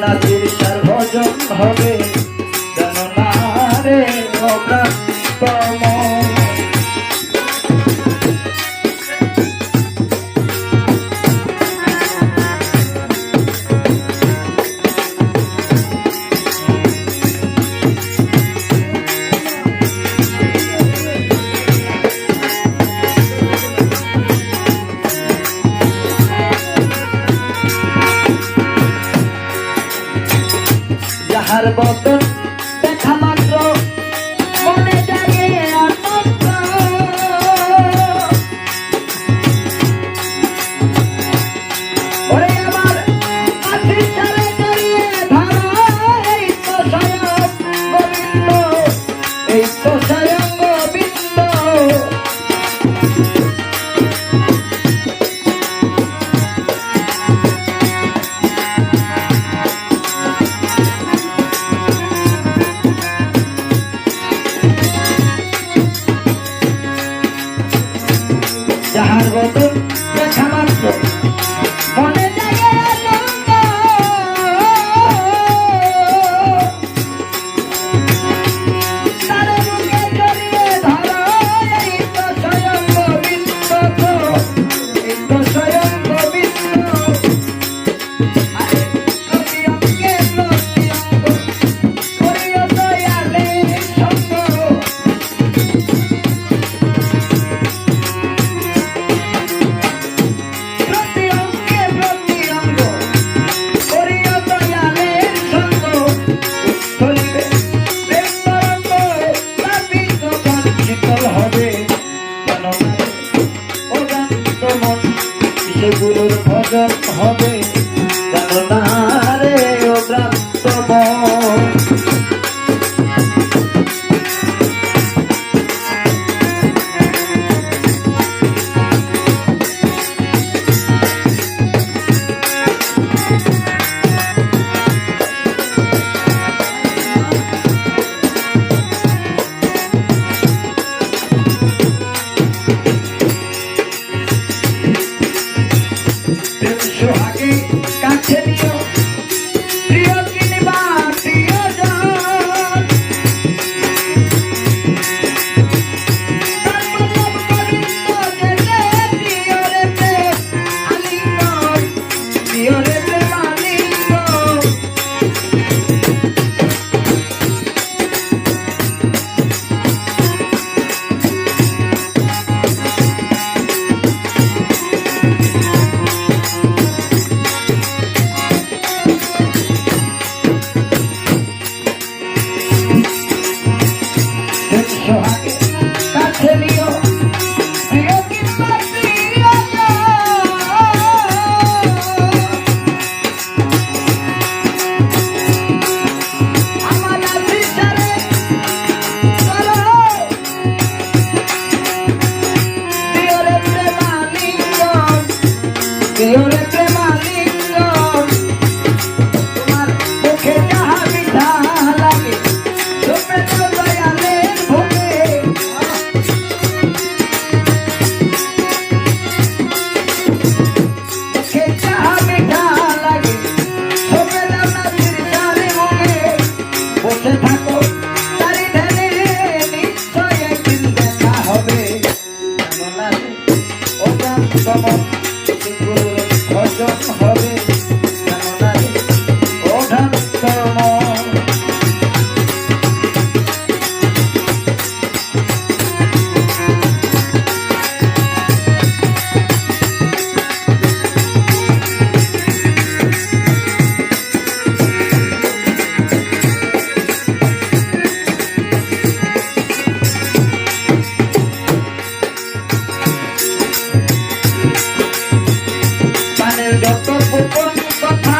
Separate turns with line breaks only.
नाचिर सर्वजम हमें যাহার বদন মন সেগুলোর ভজন হবে জানো না? Quando tá